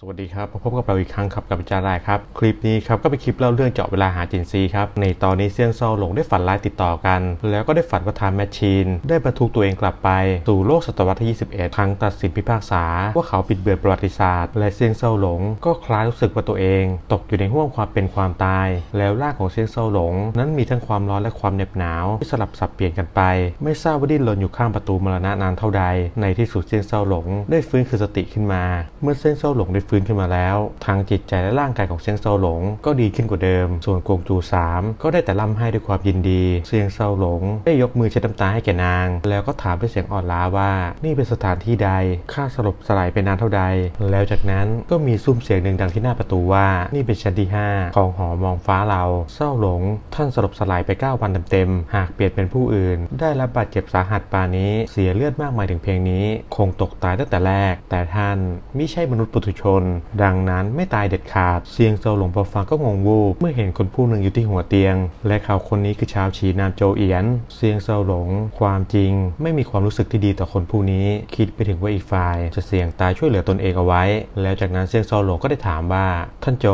สวัสดีครับพบกับเราอีกครั้งครับกับอาจารย์รายครับ คลิปนี้ครับก็เป็นคลิปเล่าเรื่องเจาะเวลาหาจินซีครับในตอนนี้เซียงเซาหลงได้ฝันร้ายติดต่อกัน แล้วก็ได้ฝันว่าทามแมชชีน ได้บรรทุกตัวเองกลับไป สู่โลกศตวรรษที่ 21 ครั้งตัดสินพิพากษา ว่าเขาปิดเบือนประวัติศาสตร์ และเซียงเซาหลง ก็คล้ายรู้สึกว่าตัวเอง ตกอยู่ในห่วงความเป็นความตาย แล้วร่างของเซียงเซาหลง นั้นมีทั้งความร้อนและความเหน็บหนาวที่สลับสับเปลี่ยนกันไป ไม่ทราบว่าดิ้นรนอยู่ข้างประตูมรณะนานเท่าใด ในที่สุดเซียงเซาหลง ได้ฟื้นคืนสติขึ้นมา เมื่อเซียงเซาหลงได้ฟื้นขึ้นมาแล้ว ทางจิตใจและร่างกายของเซียงเซาหลง ก็ดีขึ้นกว่าเดิม ส่วนกวงจูสามก็ได้แต่ร่ำให้ด้วยความยินดี เซียงเซาหลง ได้ยกมือเช็ดน้ำตาให้แก่นาง แล้วก็ถามด้วยเสียงอ่อนล้าว่า นี่เป็นสถานที่ใดข้าสลบสลายไปนานเท่าใด แล้วจากนั้นก็มีซุ้มเสียงหนึ่งดังที่หน้าประตูว่า นี่เป็นชั้นที่ห้าของหอมองฟ้าเราเศร้าหลง ท่านสลบสลายไป 9 วันเต็มๆหากเปลี่ยนเป็นผู้อื่น ได้รับบาดเจ็บสาหัสปานนี้ เสียเลือดมากมายถึงเพียงนี้ คงตกตายตั้งแต่แรก แต่ท่านไม่ใช่มนุษย์ปุถุชนดังนั้นไม่ตายเด็ดขาด เซียงเซาหลงพอฟังก็งงวูบเมื่อเห็นคนผู้หนึ่งอยู่ที่หัวเตียง และเขาคนนี้คือชาวฉีนามโจเอียน เซียงเซาหลง ความจริง ไม่มีความรู้สึกที่ดีต่อคนผู้นี้ คิดไปถึงว่าอีกฝ่าย จะเสี่ยงตายช่วยเหลือตนเองเอาไว้ แล้วจากนั้นเซียงเซาหลงก็ได้ถามว่า ท่านโจ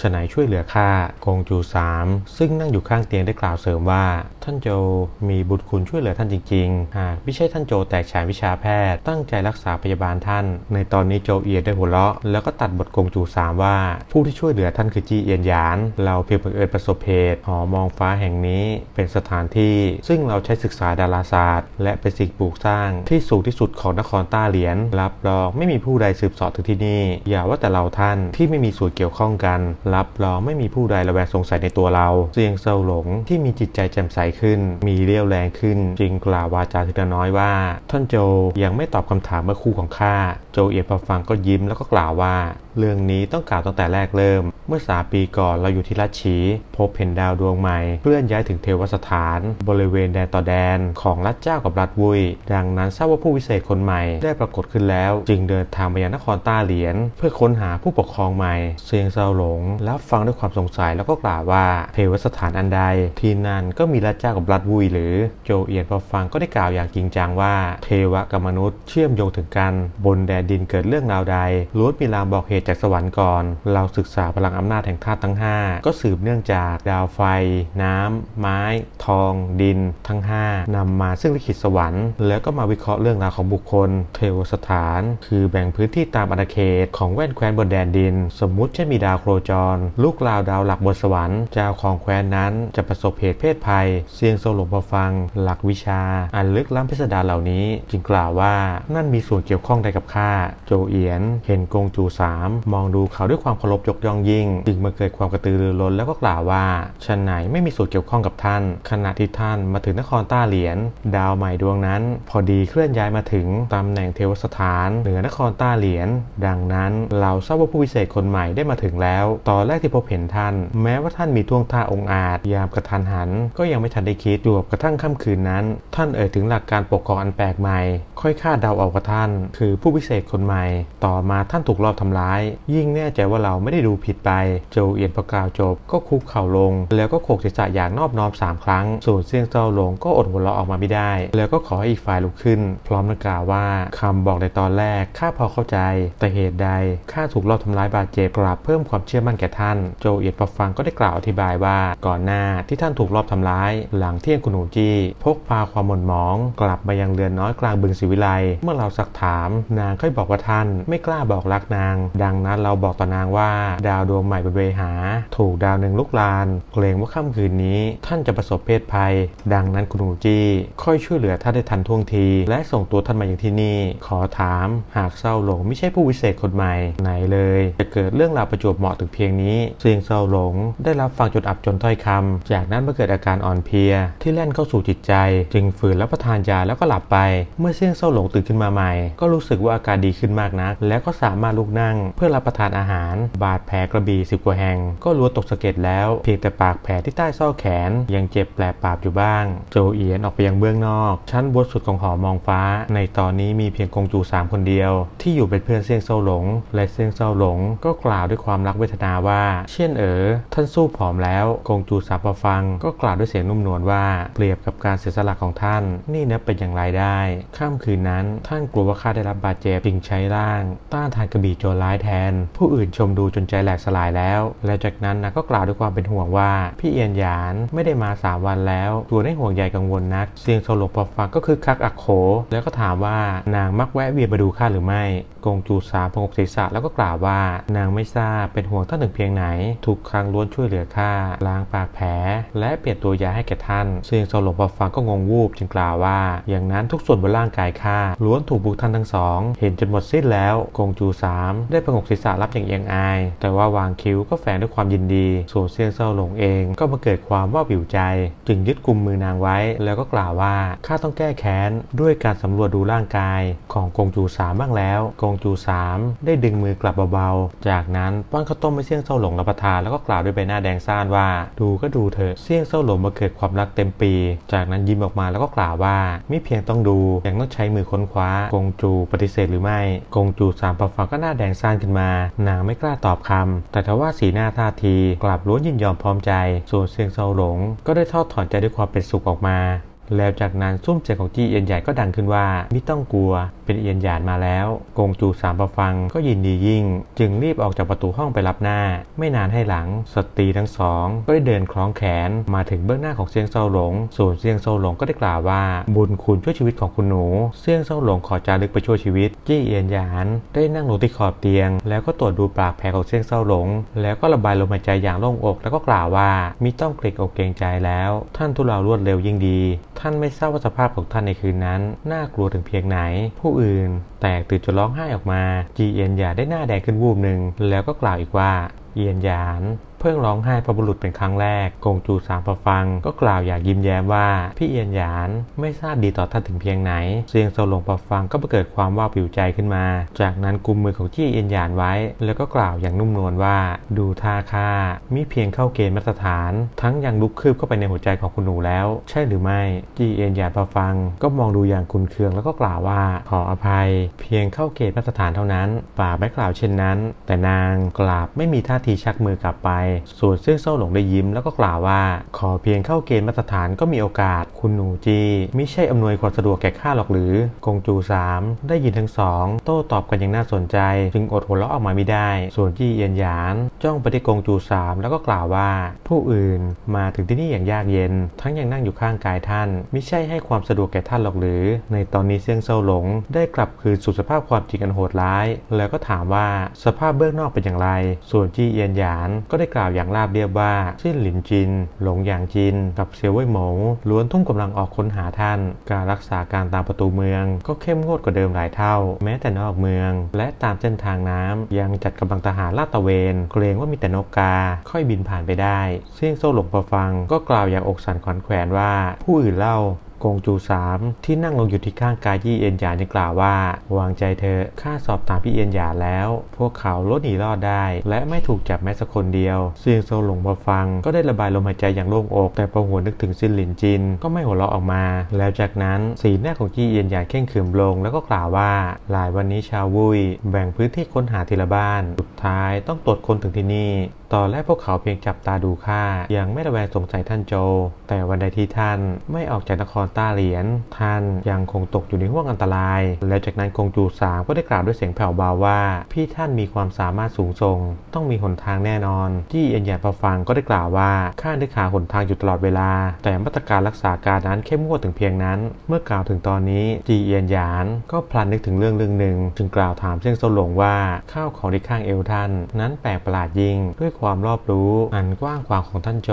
ฉไหนช่วยเหลือข้ากงจูสามซึ่งนั่งอยู่ข้างเตียงได้กล่าวเสริมว่า ท่านโจมีบุญคุณช่วยเหลือท่านจริงๆ หากไม่ใช่ท่านโจแตกฉานวิชาแพทย์ ตั้งใจรักษาพยาบาลท่าน ในตอนนี้โจเอียนได้หัวเราะแล้วก็ตัดบทกงจูสามว่า ผู้ที่ช่วยเหลือท่านคือจีเอียนหยาน เราเพียงบังเอิญประสบเหตุหอมองฟ้าแห่งนี้เป็นสถานที่ ซึ่งเราใช้ศึกษาดาราศาสตร์ และเป็นสิ่งปลูกสร้างที่สูงที่สุดของนครต้าเหรียญรับรองไม่มีผู้ใดสืบเสอบถึงที่นี่ อย่าว่าแต่เราท่านที่ไม่มีส่วนเกี่ยวข้องกัน รับรองไม่มีผู้ใดระแวงสงสัยในตัวเรา เสียงเซาหลงที่มีจิตใจแจ่มใสขึ้น มีเรี่ยวแรงขึ้น จึงกล่าววาจาทีละน้อยว่า ท่านโจยังไม่ตอบคำถามเมื่อคู่ของข้าโจเอียนพอฟังก็ยิ้มแล้วก็กล่าวว่าาเรื่องนี้ต้องกล่าวตั้งแต่แรกเริ่ม เมื่อสามปีก่อนเราอยู่ที่ลัดฉีพบเห็นดาวดวงใหม่เคลื่อนย้ายถึงเทวสถาน บริเวณแดนต่อแดนของรัฐเจ้ากับรัฐวุยดังนั้นทราบว่าผู้วิเศษคนใหม่ได้ปรากฏขึ้นแล้ว จึงเดินทางไปยังนครต้าเหรียญเพื่อค้นหาผู้ปกครองใหม่ เซียงเซาหลงรับฟังด้วยความสงสัยแล้วก็กล่าวว่าเทวสถานอันใด ที่นั่นก็มีรัฐเจ้ากับรัฐวุยหรือ โจเอียนพอฟังก็ได้กล่าวอย่างจริงจังว่า เทวะกับมนุษย์เชื่อมโยงถึงกัน บนแดนดินเกิดเรื่องราวใดล้วนมีลางบอกเหตุจากสวรรค์ก่อน เราศึกษาพลังอำนาจแห่งธาตุทั้ง 5 ก็สืบเนื่องจากดาวไฟ น้ำไม้ ทอง ดิน ทั้ง 5นำมาซึ่งลิขิตสวรรค์ แล้วก็มาวิเคราะห์เรื่องราวของบุคคล เทวสถาน คือแบ่งพื้นที่ตามอาณาเขตของแว่นแคว้นบนแดนดิน สมมุติเช่นมีดาวโครจร ลูกราวดาวหลักบนสวรรค์เจ้าของแคว้นนั้นจะประสบเหตุเพศภัย เสียงโซโลพอฟัง หลักวิชา อันลึกล้ำพิสดารเหล่านี้ จึงกล่าวว่านั่นมีส่วนเกี่ยวข้องใดกับข้าโจเอียน เห็นกงจูสามมองดูเขาด้วยความเคารพยกย่องยิ่ง จึงมาเกิดความกระตือรือร้นแล้วก็กล่าวว่าชันไหนไม่มีส่วนเกี่ยวข้องกับท่าน ขณะที่ท่านมาถึงนครต้าเหรียญดาวใหม่ดวงนั้น พอดีเคลื่อนย้ายมาถึงตำแหน่งเทวสถานเหนือนครต้าเหรียญดังนั้นเราทราบว่าผู้วิเศษคนใหม่ได้มาถึงแล้ว ตอนแรกที่พบเห็นท่าน แม้ว่าท่านมีท่วงท่าองอาจยามกระทันหัน ก็ยังไม่ทันได้คิดจวบกระทั่งค่ำคืนนั้น ท่านเอ่ยถึงหลักการปกครองอันแปลกใหม่ ค่อยคาดเดาเอากับท่าน คือผู้วิเศษคนใหม่ ต่อมาท่านถูกลอบทำร้ายยิ่งแน่ใจว่าเราไม่ได้ดูผิดไปโจเอียนประกล่าวจบ ก็คุกเข่าลง แล้วก็โขกศีรษะอย่างนอบน้อมสามครั้ง ส่วนเสียงเจ้าหลงก็อดหัวเราะออกมาไม่ได้ แล้วก็ขอให้อีกฝ่ายลุกขึ้น พร้อมกับกล่าวว่าคำบอกในตอนแรกข้าพอเข้าใจ แต่เหตุใดข้าถูกลอบทำร้ายบาดเจ็บกลับเพิ่มความเชื่อมั่นแก่ท่าน โจเอียนพอฟังก็ได้กล่าวอธิบายว่าก่อนหน้าที่ท่านถูกลอบทำร้าย หลังเที่ยงคุณหนูจี้พกพาความหม่นหมอง กลับมายังเรือนน้อยกลางบึงศิวิไลเมื่อเราซักถาม นางค่อยบอกว่าท่านไม่กล้าบอกรักนางดังนั้นเราบอกต่อนางว่าดาวดวงใหม่เป็นเวหา ถูกดาวหนึ่งลุกลานเกรงว่าค่ำคืนนี้ ท่านจะประสบเพศภัย ดังนั้นคุณหนูจี้ค่อยช่วยเหลือท่านได้ทันท่วงที และส่งตัวท่านมาอย่างที่นี่ ขอถาม หากเศร้าหลงไม่ใช่ผู้วิเศษคนใหม่ไหนเลย จะเกิดเรื่องราวประจวบเหมาะถึงเพียงนี้ เสียงเศร้าหลง ได้รับฟังจนอับจนถ้อยคำจากนั้นมาเกิดอาการอ่อนเพลีย ที่แล่นเข้าสู่จิตใจ จึงฝืนรับประทานยาแล้วก็หลับไป เมื่อเสียงเศร้าหลงตื่นขึ้นมาใหม่ ก็รู้สึกว่าอาการดีขึ้นมากนัก แล้วก็สามารถลุกนั่งพื่อรับประทานอาหาร บาดแผลกระบี่สิบกว่าแห่ง ก็ล้วนตกสะเก็ดแล้ว เพียงแต่ปากแผลที่ใต้ซ่อแขน ยังเจ็บแปลบปาบอยู่บ้าง โจเอียนออกไปยังเบื้องนอก ชั้นบนสุดของหอมองฟ้า ในตอนนี้มีเพียงกงจูสามคนเดียว ที่อยู่เป็นเพื่อนเสี่ยงเศร้าหลง และเสี่ยงเศร้าหลง ก็กล่าวด้วยความรักเวทนาว่า เช่นเอ๋อท่านสู้ผอมแล้วกงจูสามพอฟัง ก็กล่าวด้วยเสียงนุ่มนวลว่าเปรียบกับการเสียสละของท่าน นี่นับเป็นอย่างไรได้ค่ำคืนนั้น ท่านกลัวว่าข้าได้รับบาดเจ็บจึงใช้ร่าง ต้านทานกระบี่โจรร้ายแทน ผู้อื่นชมดูจนใจแหลกสลายแล้ว และจากนั้นนางก็กล่าวด้วยความเป็นห่วงว่า พี่เอียนหยานไม่ได้มาสามวันแล้วตัวได้ห่วงใยกังวลนัก เสียงโซโลพอฟังก็คือคักอักโข แล้วก็ถามว่านางมักแวะเวียนมาดูข้าหรือไม่ กงจูสามพงกศีรษะแล้วก็กล่าวว่า นางไม่ทราบเป็นห่วงท่านถึงเพียงไหน ทุกครั้งล้วนช่วยเหลือข้าล้างปากแผล และเปลี่ยนตัวยาให้แก่ท่าน เสียงโซโลพอฟังก็งงวูบจึงกล่าวว่า อย่างนั้นทุกส่วนบนร่างกายข้าล้วนถูกบุกท่านทั้งสอง เห็นจนหมดสิ้นแล้ว กงจูสามได้พงกศีรษะรับอย่างเอียงอาย แต่ว่าวางคิ้วก็แฝงด้วยความยินดี ส่วนเซียงเซาหลงเอง ก็มาเกิดความว่าวิวใจ จึงยึดกุมมือนางไว้ แล้วก็กล่าวว่าข้าต้องแก้แค้นด้วยการสำรวจดูร่างกายของกงจูสามบ้างแล้ว กงจูสามได้ดึงมือกลับเบาๆ จากนั้นป้อนข้าวต้มให้เสี่ยงเซาหลงรับประทานแล้วก็กล่าวด้วยใบหน้าแดงซ่านว่า ดูก็ดูเถอะเสี่ยงเซาหลงมาเกิดความรักเต็มปี จากนั้นยิ้มออกมาแล้วก็กล่าวว่าไม่เพียงต้องดูยังต้องใช้มือค้นคว้ากงจูปฏิเสธหรือไม่ กงจูสามพอฟังก็หน้าแดงซ่านขึ้นมา นางไม่กล้าตอบคำแต่ทว่าสีหน้าท่าทีกลับล้วนยินยอมพร้อมใจ ส่วนเซียงเซาหลง ก็ได้ทอดถอนใจด้วยความเป็นสุขออกมา แล้วจากนั้นซุ้มเสียงของจีเอียนใหญ่ก็ดังขึ้นว่าไม่ต้องกลัวเป็นเอียนหยานมาแล้วกงจูสามประฟังก็ยินดียิ่ง จึงรีบออกจากประตูห้องไปรับหน้า ไม่นานให้หลังสตรีทั้งสองก็ได้เดินคล้องแขนมาถึงเบื้องหน้าของเซียงเซาหลง ส่วนเซียงเซาหลงก็ได้กล่าวว่า บุญคุณช่วยชีวิตของคุณหนู เซียงเซาหลงขอจารึกไปช่วยชีวิต จี้เอียนหยานได้นั่งลงที่ขอบเตียง แล้วก็ตรวจดูปากแผลของเซียงเซาหลง แล้วก็ระบายลมหายใจอย่างโล่งอก แล้วก็กล่าวว่ามิต้องเกรงอกเกรงใจแล้ว ท่านทุเลารวดเร็วยิ่งดีท่านไม่ทราบว่าสภาพของท่านในคืนนั้น น่ากลัวถึงเพียงไหน ผู้อื่น แตกตื่นจนร้องไห้ออกมา จีเอียนหยาได้หน้าแดงขึ้นวูบหนึ่งแล้วก็กล่าวอีกว่า เอียนหยาน เพิ่งร้องไห้พระบุรุษเป็นครั้งแรกกงจูสามประฟัง ก็กล่าวอย่างยิ้มแย้มว่า พี่เอียนหยานไม่ทราบดีต่อท่านถึงเพียงไหนเสียงโซหลงประฟังก็เกิดความว่าปิวใจขึ้นมา จากนั้นกุมมือของจี้เอียนหยานไว้ แล้วก็กล่าวอย่างนุ่มนวลว่า ดูท่าค่ามิเพียงเข้าเกณฑ์มาตรฐาน ทั้งยังลุกคืบเข้าไปในหัวใจของคุณหนูแล้ว ใช่หรือไม่ จี้เอียนหยานประฟัง ก็มองดูอย่างคุนเคืองแล้วก็กล่าวว่าขออภัย เพียงเข้าเกณฑ์มาตรฐานเท่านั้น ป่าไม่กล่าวเช่นนั้น แต่นางกลับไม่มีท่าทีชักมือกลับไปส่วนเสื้อโซ่หลงได้ยิ้มแล้วก็กล่าวว่า ขอเพียงเข้าเกณฑ์มาตรฐานก็มีโอกาส คุณหนูจีไม่ใช่อำนวยความสะดวกแก่ข้าหรอกหรือ กงจูสามได้ยินทั้งสองโต้ตอบกันอย่างน่าสนใจ จึงอดหัวเราะออกมาไม่ได้ ส่วนจี้เอียนหยานจ้องไปที่กงจูสามแล้วก็กล่าวว่า ผู้อื่นมาถึงที่นี่อย่างยากเย็น ทั้งยังนั่งอยู่ข้างกายท่านไม่ใช่ให้ความสะดวกแก่ท่านหรอกหรือ ในตอนนี้เซียงเซาหลง ได้กลับคืนสู่สภาพความจริงอันโหดร้าย แล้วก็ถามว่าสภาพเบื้องนอกเป็นอย่างไร ส่วนจี้เอียนหยานก็ได้กล่าวล่าวอย่างราบเรียบว่าสิ้นหลินจิน หลงหยางจิน กับเซียวเว่ยหมงล้วนทุ่มกำลังออกค้นหาท่าน การรักษาการตามประตูเมือง ก็เข้มงวดกว่าเดิมหลายเท่า แม้แต่นอกเมือง และตามเส้นทางน้ำยังจัดกำลังทหารลาดตระเวน เกรงว่ามีแต่นกกา ค่อยบินผ่านไปได้เซี่ยงโซ่หลงพอฟัง ก็กล่าวอย่างอกสั่นขวัญแขวนว่า ผู้อื่นเล่า กงจูสามที่นั่งลงอยู่ที่ข้างกายยี่เอียนหยานยังกล่าวว่า วางใจเธอข้าสอบถามพี่เอียนหยานแล้ว พวกเขาลดหนีรอดได้ และไม่ถูกจับแม้สักคนเดียวเซียงโซหลงพอฟัง ก็ได้ระบายลมหายใจอย่างโล่งอก แต่พอหัวนึกถึงซินหลินจิน ก็ไม่หัวเราะออกมา แล้วจากนั้นสีหน้าของจี้เอียนหยานเข่งขรึมลง แล้วก็กล่าวว่าหลายวันนี้ชาววุยแบ่งพื้นที่ค้นหาทีละบ้าน สุดท้ายต้องตรวจคนถึงที่นี่ตอนแรกพวกเขาเพียงจับตาดูข้ายังไม่ระแวงสงสัยท่านโจ แต่วันใดที่ท่านไม่ออกจากนครตาเหรียญท่านยังคงตกอยู่ในห่วงอันตราย แล้วจากนั้นกงจูสามก็ได้กล่าวด้วยเสียงแผ่วเบาว่า พี่ท่านมีความสามารถสูงส่ง ต้องมีหนทางแน่นอน ที่เอ็นหยาดพอฟังก็ได้กล่าวว่าข้าได้ขาหนทางอยู่ตลอดเวลา แต่มาตรการรักษาการนั้นเข้มงวดถึงเพียงนั้น เมื่อกล่าวถึงตอนนี้จีเอียนหยานก็พลันนึกถึงเรื่องเรื่องหนึ่ง จึงกล่าวถามเซียงโซหลงว่าข้าวของที่ข้างเอวท่าน นั้นแปลกประหลาดยิ่งด้วยความรอบรู้อันกว้างขวางของท่านโจ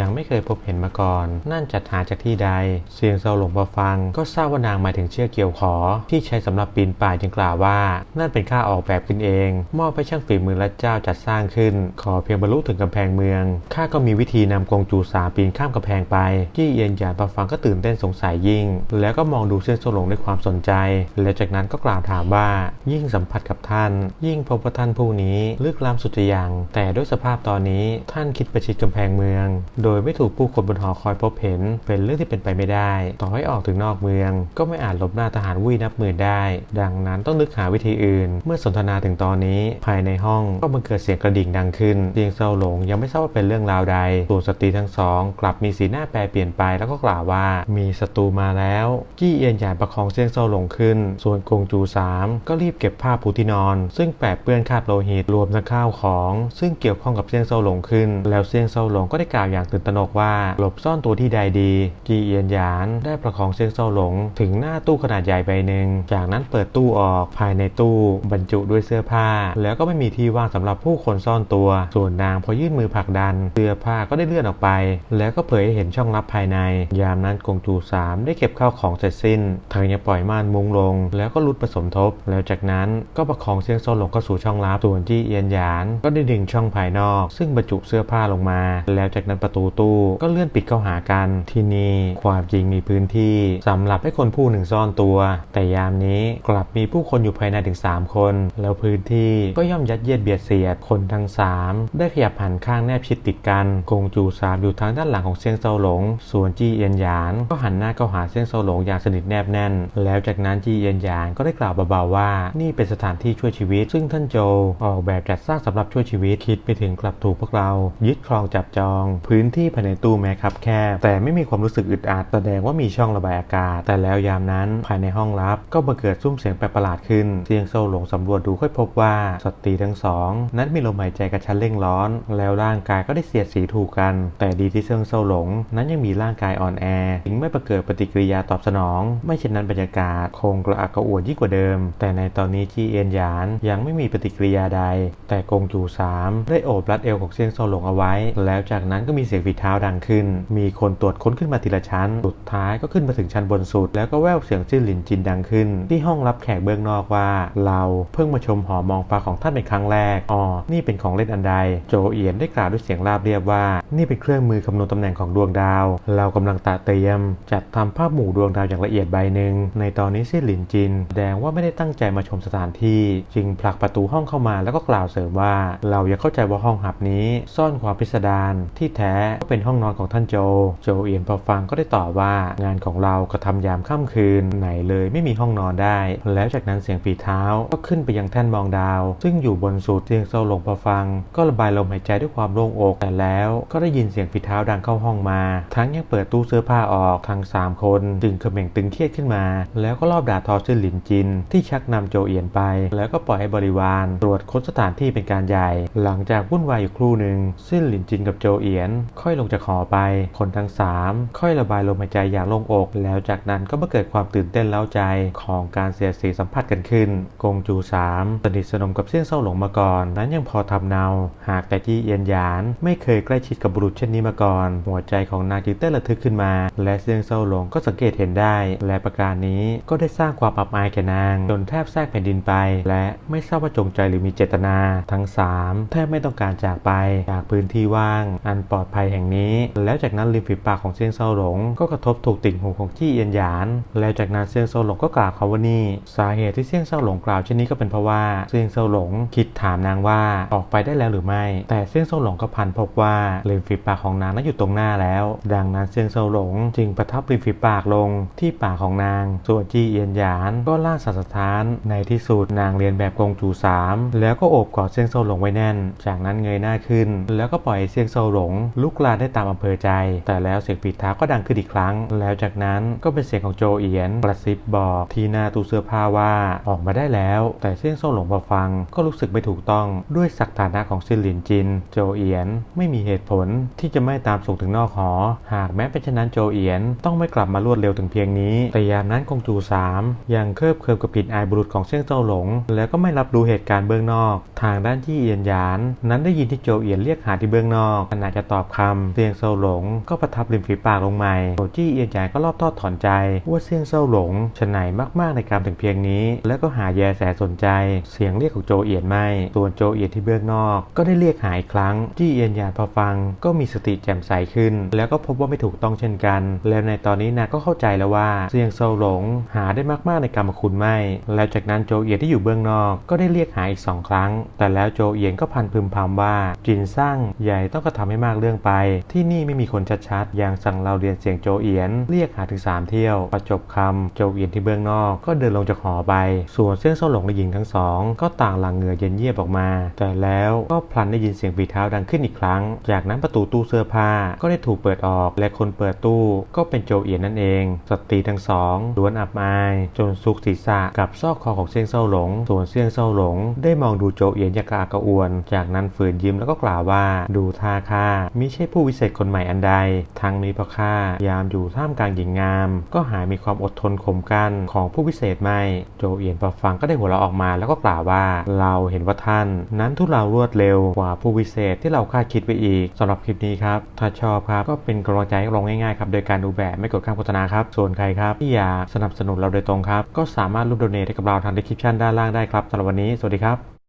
ยังไม่เคยพบเห็นมาก่อน นั่นจัดหาจากที่ใดเสียงโซหลงพอฟัง ก็ทราบว่านางหมายถึงเชือกเกี่ยวขอ ที่ใช้สำหรับปีนป่ายจึงกล่าวว่า นั่นเป็นข้าออกแบบขึ้นเอง มอบให้ช่างฝีมือและเจ้าจัดสร้างขึ้น ขอเพียงบรรลุถึงกำแพงเมืองข้าก็มีวิธีนำกงจูสาปีนข้ามกำแพงไป ที่เอียนหยานพอฟังก็ตื่นเต้นสงสัยยิ่ง แล้วก็มองดูเส้นโซหลงด้วยความสนใจ และจากนั้นก็กล่าวถามว่า ยิ่งสัมผัสกับท่าน ยิ่งพบว่าท่านผู้นี้ลึกล้ำสุดจะยังแต่ด้วยสภาพตอนนี้ท่านคิดประชิดกำแพงเมือง โดยไม่ถูกผู้คนบนหอคอยพบเห็นเป็นเรื่องที่เป็นไปไม่ได้ต่อให้ออกถึงนอกเมือง ก็ไม่อาจหลบหน้าทหารวุ้ยนับหมื่นได้ ดังนั้นต้องนึกหาวิธีอื่น เมื่อสนทนาถึงตอนนี้ภายในห้องก็บังเกิดเสียงกระดิ่งดังขึ้นเสียงเซาหลงยังไม่ทราบว่าเป็นเรื่องราวใดส่วนสตรีทั้งสองกลับมีสีหน้าแปรเปลี่ยนไปแล้วก็กล่าวว่า มีศัตรูมาแล้วจี้เอียนหยานประคองเสียงเซาหลงขึ้น ส่วนกงจูสามก็รีบเก็บผ้าปูที่นอน ซึ่งแปะเปื้อนคราบโลหิตรวมทั้งข้าวของ ซึ่งเกี่ยวข้องกับเสียงเซาหลงขึ้น แล้วเสียงเซาหลงก็ได้กล่าวอย่างตื่นตระหนกว่า หลบซ่อนตัวที่ใดดีจีเอียนหยานได้ประคองเสียงเซาหลง ถึงหน้าตู้ขนาดใหญ่ใบหนึ่ง จากนั้นเปิดตู้ออกภายในตู้บรรจุด้วยเสื้อผ้า แล้วก็ไม่มีที่ว่างสำหรับผู้คนซ่อนตัว ส่วนนางพอยื่นมือผลักดัน เสื้อผ้าก็ได้เลื่อนออกไป แล้วก็เผยให้เห็นช่องลับภายใน ยามนั้นกงจูสามได้เก็บข้าวของเสร็จสิ้น เธอยังปล่อยม่านมุงลง แล้วก็ลุดผสมทบ แล้วจากนั้นก็ประคองเสียงโซลงเข้าสู่ช่องลับ ส่วนที่เอียนหยาน ก็ได้ดึงช่องภายนอก ซึ่งบรรจุเสื้อผ้าลงมา แล้วจากนั้นประตูตู้ก็เลื่อนปิดเข้าหากัน ที่นี่ความจริงมีพื้นที่สำหรับให้คนผู้หนึ่งซ่อนตัว แต่ยามนี้กลับมีผู้คนอยู่ภายในถึง 3 คน แล้วพื้นที่ก็ย่อมยัดเยียดเบียดเสียดคนทั้ง 3 ได้ขยับหันข้างแนบชิดติดกันกงจูสามอยู่ทางด้านหลังของเซียงเซาหลง ส่วนจี้เอียนหยานก็หันหน้าเข้าหาเซียงเซาหลงอย่างสนิทแนบแน่น แล้วจากนั้นจี้เอียนหยานก็ได้กล่าวเบาๆว่า นี่เป็นสถานที่ช่วยชีวิต ซึ่งท่านโจออกแบบจัดสร้างสำหรับช่วยชีวิตคิดไปถึงกลับถูกพวกเรา ยึดครองจับจอง พื้นที่ภายในตู้แม้คับแคบแต่ไม่มีความรู้สึกอึดอัดแสดงว่ามีช่องระบายอากาศ แต่แล้วยามนั้นภายในห้องลับ ก็บังเกิดซุ้มเสียงแปลกประหลาดขึ้นเสียงโซหลงสำรวจดูค่อยพบว่าสตรีทั้งสอง นั้นมีลมหายใจกระชั้นเร่งร้อน แล้วร่างกายก็ได้เสียดสีถูกกัน แต่ดีที่เซิงโซหลง นั้นยังมีร่างกายอ่อนแอถึงไม่ประเกิดปฏิกิริยาตอบสนอง ไม่เช่นนั้นบรรยากาศคงกระอักกระอ่วนยิ่งกว่าเดิม แต่ในตอนนี้จีเอียนหยานยังไม่มีปฏิกิริยาใด แต่กงจูสามได้โอบรัดเอวของเซียงโซหลงเอาไว้ แล้วจากนั้นก็มีเสียงฝีเท้าดังขึ้น มีคนตรวจค้นขึ้นมาทีละชั้น สุดท้ายก็ขึ้นมาถึงชั้นบนสุด แล้วก็แววเสียงจิ้นหลินจินดังขึ้น ที่ห้องรับแขกเบื้องนอกว่า เราเพิ่งมาชมหอมองฟ้าของท่านเป็นครั้งแรกอ๋อนี่เป็นของเล่นอันใด โจเอียนได้กล่าวด้วยเสียงราบเรียบว่า นี่เป็นเครื่องมือคำนวณตำแหน่งของดวงดาว เรากำลังตะเตรียม จัดทำภาพหมู่ดวงดาวอย่างละเอียดใบหนึ่งในตอนนี้ซิ่หลินจินแสดงว่าไม่ได้ตั้งใจมาชมสถานที่ จึงผลักประตูห้องเข้ามาแล้วก็กล่าวเสริมว่า เรายังเข้าใจว่าห้องหับนี้ ซ่อนความพิสดารที่แท้ก็เป็นห้องนอนของท่านโจ โจเอียนพอฟังก็ได้ตอบว่างานของเรากระทำยามค่ำคืนไหนเลยไม่มีห้องนอนได้ แล้วจากนั้นเสียงฝีเท้าก็ขึ้นไปยังแท่นมองดาว ซึ่งอยู่บนสุดเสียงโซลงพอฟัง ก็ระบายลมหายใจด้วยความโล่งอกแต่แล้วก็ได้ยินเสียงฝีเท้าดังเข้าห้องมา ทั้งยังเปิดตู้เสื้อผ้าออกทั้งสามคนจึงเขม่งตึงเครียดขึ้นมา แล้วก็รอบด่าทอซื่อหลินจิน ที่ชักนำโจเอียนไป แล้วก็ปล่อยให้บริวาร ตรวจค้นสถานที่เป็นการใหญ่ หลังจากวุ่นวายอยู่ครู่หนึ่งซื่อหลินจินกับโจเอียน ค่อยลงจากหอไป คนทั้งสามค่อยระบายลมหายใจอย่างโล่งอก แล้วจากนั้นก็มาเกิดความตื่นเต้นเล้าใจของการเสียดสีสัมผัสกันขึ้น กงจูสามสนิทสนมกับเสี่ยงเศร้าหลงมาก่อน นั้นยังพอทำเนา หากแต่จี้เอียนหยาน ไม่เคยใกล้ชิดกับบุรุษเช่นนี้มาก่อน หัวใจของนางจึงเต้นระทึกขึ้นมา และเสี่ยงเศร้าหลงก็สังเกตเห็นได้ และประการนี้ก็ได้สร้างความอับอายแก่นาง จนแทบแทรกแผ่นดินไป และไม่ทราบว่าจงใจหรือมีเจตนา ทั้งสามแทบไม่ต้องการจากไปจากพื้นที่ว่าง อันปลอดภัยแห่งนี้ แล้วจากนั้นริมฝีปากของเซียงเซาหลงก็กระทบถููกติ่งหูของจี้เอียนหยาน แล้วจากนั้นเซียงเซาหลงก็กล่าวเขาว่านี่ สาเหตุที่เซียงเซาหลงกล่าวเช่นนี้ก็เป็นเพราะว่าเซียงเซาหลงคิดถามนางว่าออกไปได้แล้วหรือไม่ แต่เซียงเซาหลงก็พันพบว่าริมฝีปากของนางนั้นอยู่ตรงหน้าแล้ว ดังนั้นเซียงเซาหลงจึงประทับริมฝีปากลงที่ปากของนาง ส่วนจี้เอียนหยานก็ล่าสัตว์สถานในที่สุดนางเรียนแบบกงจูสามแล้วก็โอบกอดเซียงเซาหลงไว้แน่น จากนั้นเงยหน้าขึ้น แล้วก็ปล่อยเซียงเซาหลงลุกลานได้ตามอำเภอใจ แต่แล้วเสียงปีเท้าก็ดังขึ้นอีกครั้งแล้วจากนั้นก็เป็นเสียงของโจเอียนกระซิบบอกที่หน้าตู้เสื้อผ้าว่าออกมาได้แล้ว แต่เซียงเซาหลงพอฟังก็รู้สึกไม่ถูกต้องด้วยศักฐานะของซินหลินจิน โจเอียนไม่มีเหตุผลที่จะไม่ตามส่งถึงนอกหอ หากแม้เป็นเช่นนั้นโจเอียนต้องไม่กลับมารวดเร็วถึงเพียงนี้ แต่ยามนั้นกงจูสามยังเคลิบเคลิมกับกลิ่นอายบุรุษของเซียงเซาหลง แล้วก็ไม่รับรู้เหตุการณ์เบื้องนอก ทางด้านที่เอียนหยาน นั้นได้ยินที่โจเอียนเรียกหาที่เบื้องนอกขณะจะตอบคำเซียงเซาหลง ก็ประทับริมฝีปากลงใหม่โจจี้เอียนหยานก็รอบทอดถอนใจว่าเซียงเซาหลงฉนัยมากๆในการถึงเพียงนี้ แล้วก็หาแยแสสนใจ เสียงเรียกของโจเอียนไม่ ส่วนโจเอียนที่เบื้องนอก ก็ได้เรียกหาอีกครั้ง จี้เอียนหยานพอฟังก็มีสติแจ่มใสขึ้น แล้วก็พบว่าไม่ถูกต้องเช่นกัน แล้วในตอนนี้นาก็เข้าใจแล้วว่าเซียงเซาหลง หาได้มากๆในกรรมคุณไม่ แล้วจากนั้นโจเอียนที่อยู่เบื้องนอกก็ได้เรียกหาอีกสองครั้ง แต่แล้วโจเอียนก็พันพึมพำว่า จินสร้างใหญ่ต้องกระทำให้มากเรื่องไป ที่นี่ไม่มีคนชัดๆอย่างสั่งเราเรียนเสียงโจเอียนเรียกหาถึง 3 เที่ยวประจบคำโจวเอียนที่เบื้องนอก ก็เดินลงจากหอไป ส่วนเสี่ยงเศร้าหลงและหญิงทั้งสอง ก็ต่างหลังเหงื่อเย็นเยียบออกมา แต่แล้วก็พลันได้ยินเสียงฝีเท้าดังขึ้นอีกครั้ง จากนั้นประตูตู้เสื้อผ้าก็ได้ถูกเปิดออก และคนเปิดตู้ก็เป็นโจวเอียนนั่นเอง สตรีทั้งสองล้วนอับอาย จนซุกศีรษะกับซอกคอของเสี่ยงเศร้าหลง ส่วนเสี่ยงเศร้าหลง ได้มองดูโจวเอียนอย่างกระอักกระอ่วน จากนั้นฝืนยิ้มแล้วก็กล่าวว่า ดูท่าข้ามิใช่ผู้วิเศษคนใหม่อันใด ทั้งนี้เพราะข้ายามอยู่ท่ามกลางหญิงงาม ก็หายมีความอดทนข่มกันของผู้วิเศษไม่ โจเอียนพอฟังก็ได้หัวเราะออกมาแล้วก็กล่าวว่า เราเห็นว่าท่าน นั้นทุเรารวดเร็วกว่าผู้วิเศษที่เราคาดคิดไปอีกสำหรับคลิปนี้ครับ ถ้าชอบครับก็เป็นกำลังใจให้ลงง่ายๆครับโดยการดูแบบไม่กดข้ามโฆษณาครับ ส่วนใครครับที่อยากสนับสนุนเราโดยตรงครับ ก็สามารถร่วมโดเนทให้กับเราทางดีคริปชันด้านล่างได้ครับสำหรับวันนี้สวัสดีครับ